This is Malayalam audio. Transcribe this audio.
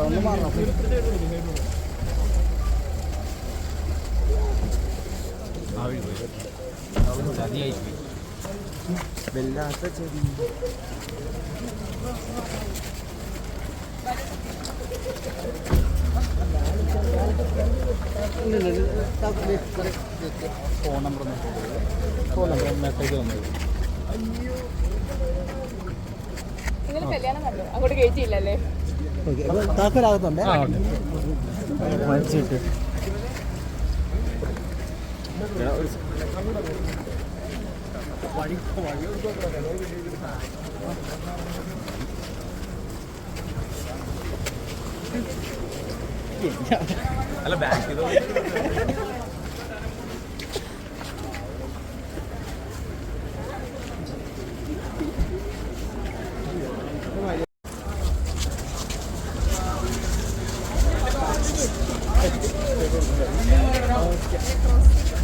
ഒന്ന് മാറണം വല്ലാത്ത ചെടി phone number phone number message വന്നത് നിങ്ങൾ കല്യാണം കണ്ടു അങ്ങോട്ട് കയറ്റിയില്ലല്ലേ താക്കലാകുന്നുണ്ട്? മരിച്ചിട്ട്. അല്ല ബാക്ക് Eu trouxe.